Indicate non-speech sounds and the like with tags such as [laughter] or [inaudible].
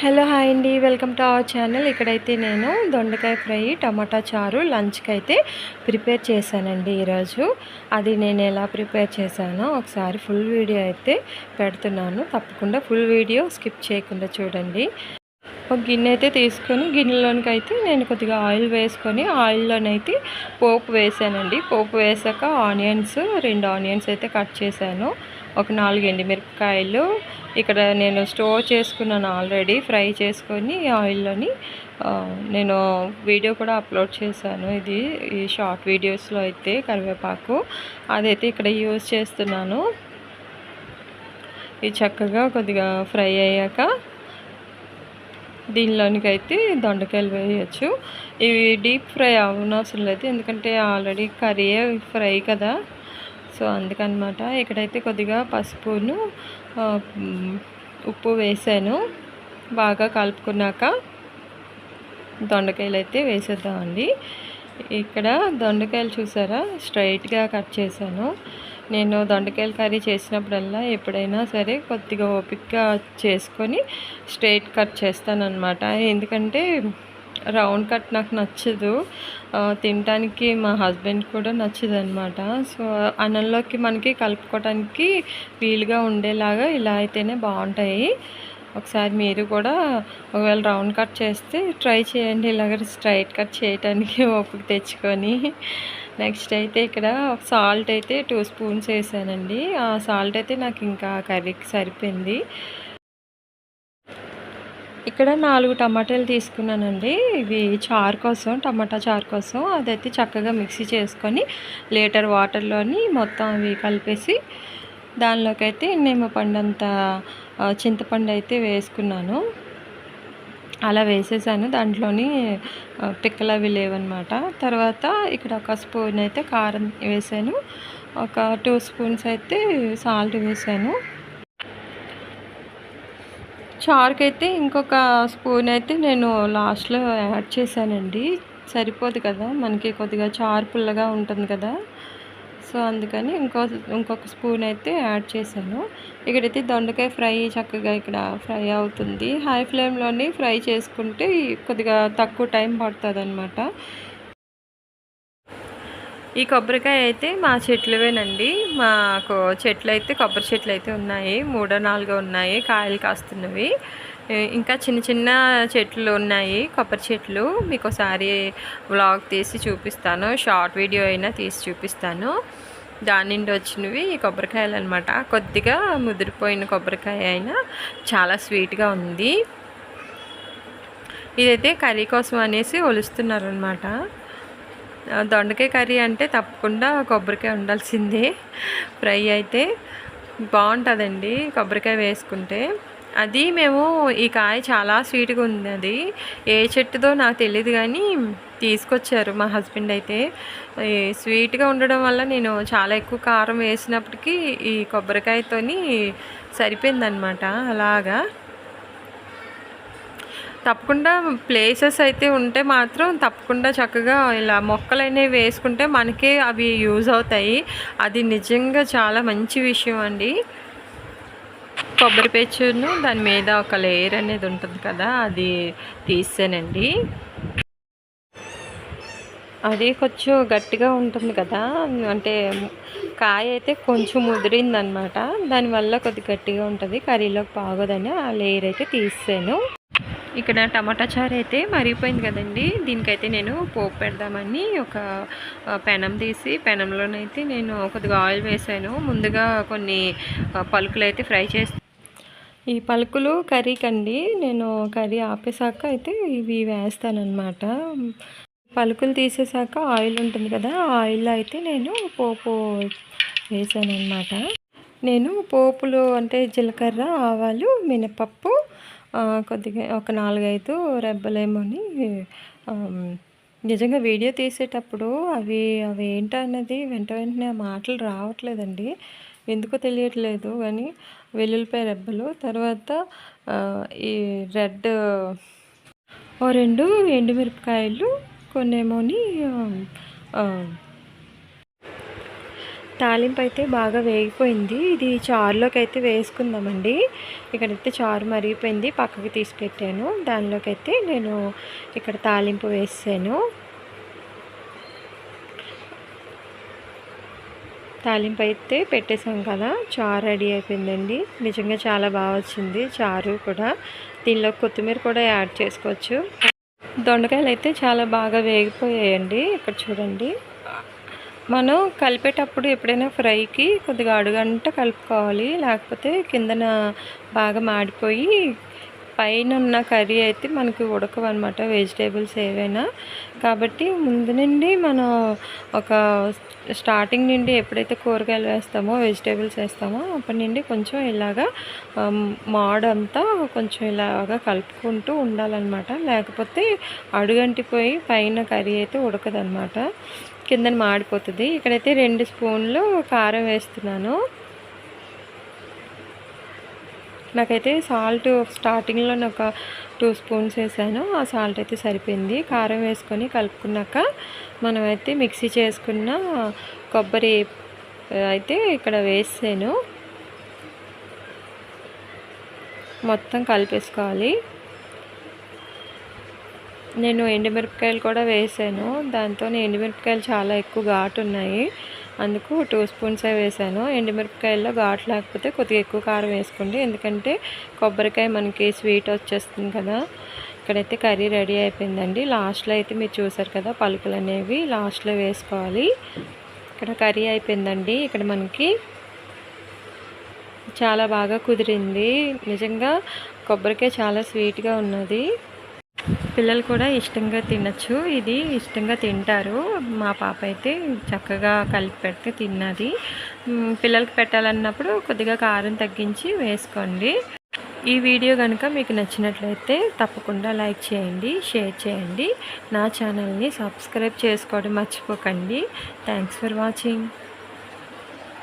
Hello hi అండి welcome to our channel. ఇక్కడైతే నేను దొండకాయ ఫ్రై టమాటా చారు లంచ్కి అయితే ప్రిపేర్ చేశానండి ఈరోజు. అది నేను ఎలా ప్రిపేర్ చేశానో ఒకసారి ఫుల్ వీడియో అయితే పెడుతున్నాను. తప్పకుండా ఫుల్ వీడియో స్కిప్ చేయకుండా చూడండి. ఒక గిన్నె అయితే తీసుకొని గిన్నెలోనికి అయితే నేను కొద్దిగా ఆయిల్ వేసుకొని ఆయిల్లోనైతే పోపు వేసానండి. పోపు వేసాక ఆనియన్స్ రెండు ఆనియన్స్ అయితే కట్ చేశాను. ఒక నాలుగు ఎండిమిరపకాయలు. ఇక్కడ నేను స్టోర్ చేసుకున్నాను ఆల్రెడీ. ఫ్రై చేసుకొని ఆయిల్లోని నేను వీడియో కూడా అప్లోడ్ చేశాను. ఇది ఈ షార్ట్ వీడియోస్లో అయితే కరివేపాకు. అదైతే ఇక్కడ యూజ్ చేస్తున్నాను. ఇది చక్కగా కొద్దిగా ఫ్రై అయ్యాక దీనిలోనికి అయితే దొండకాయలు వేయచ్చు. ఇవి డీప్ ఫ్రై అవనవసరం లేదు ఎందుకంటే ఆల్రెడీ కర్రీ ఫ్రై కదా. సో అందుకనమాట ఇక్కడైతే కొద్దిగా పసుపును ఉప్పు వేసాను. బాగా కలుపుకున్నాక దొండకాయలు అయితే వేసేద్దామండి. ఇక్కడ దొండకాయలు చూసారా? స్ట్రైట్గా కట్ చేశాను. నేను దొండకాయల కర్రీ చేసినప్పుడల్లా ఎప్పుడైనా సరే కొద్దిగా ఓపిక్గా చేసుకొని స్ట్రైట్ కట్ చేస్తానన్నమాట. ఎందుకంటే రౌండ్ కట్ నాకు నచ్చదు. తినటానికి తినడానికి మా హస్బెండ్ కూడా నచ్చదు అనమాట సో అన్నంలోకి మనకి కలుపుకోవడానికి వీలుగా ఉండేలాగా ఇలా అయితేనే బాగుంటాయి. ఒకసారి మీరు కూడా ఒకవేళ రౌండ్ కట్ చేస్తే ట్రై చేయండి ఇలాగ స్ట్రైట్ కట్ చేయటానికి [laughs] ఓపిక తెచ్చుకొని. నెక్స్ట్ అయితే ఇక్కడ సాల్ట్ అయితే టూ స్పూన్స్ వేసానండి. ఆ సాల్ట్ అయితే నాకు ఇంకా కర్రీకి సరిపోయింది. ఇక్కడ నాలుగు టమాటాలు తీసుకున్నానండి. ఇవి చారు కోసం టమాటా చారు కోసం. అదైతే చక్కగా మిక్సీ చేసుకొని లీటర్ వాటర్లోని మొత్తం అవి కలిపేసి దానిలోకి అయితే నిమ్మపండు అంత చింతపండు అయితే వేసుకున్నాను. అలా వేసేసాను. దాంట్లోని పిక్కలు అవి లేవన్నమాట. తర్వాత ఇక్కడ ఒక స్పూన్ అయితే కారం వేసాను. ఒక టూ స్పూన్స్ అయితే సాల్ట్ వేసాను. చారుకి అయితే ఇంకొక స్పూన్ అయితే నేను లాస్ట్లో యాడ్ చేశానండి. సరిపోదు కదా మనకి కొద్దిగా చారు పుల్లగా ఉంటుంది కదా. సో అందుకని ఇంకో ఇంకొక స్పూన్ అయితే యాడ్ చేశాను. ఇక్కడైతే దొండకాయ ఫ్రై చక్కగా ఇక్కడ ఫ్రై అవుతుంది. హై ఫ్లేమ్లోనే ఫ్రై చేసుకుంటే కొద్దిగా తక్కువ టైం పడుతుంది అనమాట ఈ కొబ్బరికాయ అయితే మా చెట్లువేనండి. మాకు చెట్లు అయితే కొబ్బరి చెట్లు అయితే ఉన్నాయి. మూడో నాలుగో ఉన్నాయి. కాయలు కాస్తున్నవి. ఇంకా చిన్న చిన్న చెట్లు ఉన్నాయి. కొబ్బరి చెట్లు. మీకు ఒకసారి వ్లాగ్ తీసి చూపిస్తాను. షార్ట్ వీడియో అయినా తీసి చూపిస్తాను. దాని నుండి వచ్చినవి ఈ కొబ్బరికాయలు అనమాట కొద్దిగా ముదిరిపోయిన కొబ్బరికాయ అయినా చాలా స్వీట్గా ఉంది. ఇదైతే కర్రీ కోసం అనేసి ఒలుస్తున్నారు అనమాట దొండకాయ కర్రీ అంటే తప్పకుండా కొబ్బరికాయ ఉండాల్సిందే. ఫ్రై అయితే బాగుంటుందండి కొబ్బరికాయ వేసుకుంటే. అది మేము ఈ కాయ చాలా స్వీట్గా ఉంది అది. ఏ చెట్టుదో నాకు తెలియదు కానీ తీసుకొచ్చారు మా హస్బెండ్ అయితే. స్వీట్గా ఉండడం వల్ల నేను చాలా ఎక్కువ కారం వేసినప్పటికీ ఈ కొబ్బరికాయతోని సరిపోయిందనమాట అలాగా. తప్పకుండా ప్లేసెస్ అయితే ఉంటే మాత్రం తప్పకుండా చక్కగా ఇలా మొక్కలు అనేవి వేసుకుంటే మనకే అవి యూజ్ అవుతాయి. అది నిజంగా చాలా మంచి విషయం అండి. కొబ్బరి పేచును దాని మీద ఒక లేయర్ అనేది ఉంటుంది కదా అది తీసానండి. అది కొంచెం గట్టిగా ఉంటుంది కదా అంటే కాయ అయితే కొంచెం ముదిరిందనమాట. దానివల్ల కొద్ది గట్టిగా ఉంటుంది కర్రీలోకి బాగోదని ఆ లేయర్ అయితే తీసాను ఇక్కడ టమాటా చారు అయితే మరిగిపోయింది కదండి. దీనికైతే నేను పోపు పెడదామని ఒక పెనం తీసి పెనంలోనైతే నేను కొద్దిగా ఆయిల్ వేసాను. ముందుగా కొన్ని పలుకులు అయితే ఫ్రై చేసి ఈ పలుకులు కర్రీకండి. నేను కర్రీ ఆపేసాక అయితే ఇవి వేస్తానమాట పలుకులు తీసేసాక ఆయిల్ ఉంటుంది కదా ఆయిల్ ఆయిల్లో అయితే నేను పోపు వేసాను అనమాట నేను పోపులు అంటే జీలకర్ర ఆవాలు మినపప్పు కొద్దిగా ఒక నాలుగైదు రెబ్బలేమోని నిజంగా వీడియో తీసేటప్పుడు అవి అవి ఏంటన్నది వెంట వెంటనే ఆ మాటలు రావట్లేదండి. ఎందుకో తెలియట్లేదు కానీ వెల్లుల్లిపాయ రెబ్బలు తర్వాత ఈ రెడ్ ఓ రెండు ఎండుమిరపకాయలు కొన్నేమోని తాలింపు అయితే బాగా వేగిపోయింది. ఇది చారులోకి అయితే వేసుకుందామండి. ఇక్కడైతే చారు మరిగిపోయింది. పక్కకి తీసి పెట్టాను దానిలోకి అయితే నేను ఇక్కడ తాలింపు వేసాను. తాలింపు అయితే పెట్టేసాం కదా. చారు రెడీ అయిపోయిందండి. నిజంగా చాలా బాగా వచ్చింది చారు కూడా. దీనిలో కొత్తిమీర కూడా యాడ్ చేసుకోవచ్చు. దొండకాయలు అయితే చాలా బాగా వేగిపోయాయండి. ఇక్కడ చూడండి. మనం కలిపేటప్పుడు ఎప్పుడైనా ఫ్రైకి కొద్దిగా అడుగంట కలుపుకోవాలి. లేకపోతే కిందన బాగా మాడిపోయి పైన ఉన్న కర్రీ అయితే మనకి ఉడకవన్నమాట వెజిటేబుల్స్ ఏవైనా. కాబట్టి ముందు నుండి మనం ఒక స్టార్టింగ్ నుండి ఎప్పుడైతే కూరగాయలు వేస్తామో వెజిటేబుల్స్ వేస్తామో అప్పటి నుండి కొంచెం ఇలాగా మాడంతా కొంచెం ఇలాగా కలుపుకుంటూ ఉండాలన్నమాట. లేకపోతే అడుగంటిపోయి పైన కర్రీ అయితే ఉడకదనమాట కిందన మాడిపోతుంది. ఇక్కడైతే రెండు స్పూన్లు కారం వేస్తున్నాను. నాకైతే సాల్ట్ స్టార్టింగ్లో ఒక టూ స్పూన్స్ వేసాను. ఆ సాల్ట్ అయితే సరిపోయింది. కారం వేసుకొని కలుపుకున్నాక మనమైతే మిక్సీ చేసుకున్న కొబ్బరి అయితే ఇక్కడ వేసాను. మొత్తం కలిపేసుకోవాలి. నేను ఎండుమిరపకాయలు కూడా వేసాను. దాంతో ఎండుమిరపకాయలు చాలా ఎక్కువ ఘాటు ఉన్నాయి. అందుకు టూ స్పూన్సే వేసాను. ఎండుమిరపకాయల్లో ఘాటు లేకపోతే కొద్దిగా ఎక్కువ కారం వేసుకోండి. ఎందుకంటే కొబ్బరికాయ మనకి స్వీట్ వచ్చేస్తుంది కదా. ఇక్కడైతే కర్రీ రెడీ అయిపోయిందండి. లాస్ట్లో అయితే మీరు చూసారు కదా పలుకులు అనేవి. లాస్ట్లో వేసుకోవాలి. ఇక్కడ కర్రీ అయిపోయిందండి. ఇక్కడ మనకి చాలా బాగా కుదిరింది. నిజంగా కొబ్బరికాయ చాలా స్వీట్గా ఉన్నది. పిల్లలు కూడా ఇష్టంగా తినచ్చు. ఇది ఇష్టంగా తింటారు. మా పాప అయితే చక్కగా కలిపి పెడితే తిన్నది. పిల్లలకి పెట్టాలన్నప్పుడు కొద్దిగా కారం తగ్గించి వేసుకోండి. ఈ వీడియో కనుక మీకు నచ్చినట్లయితే తప్పకుండా లైక్ చేయండి షేర్ చేయండి. నా ఛానల్ని సబ్స్క్రైబ్ చేసుకోవడం మర్చిపోకండి. Thanks for watching.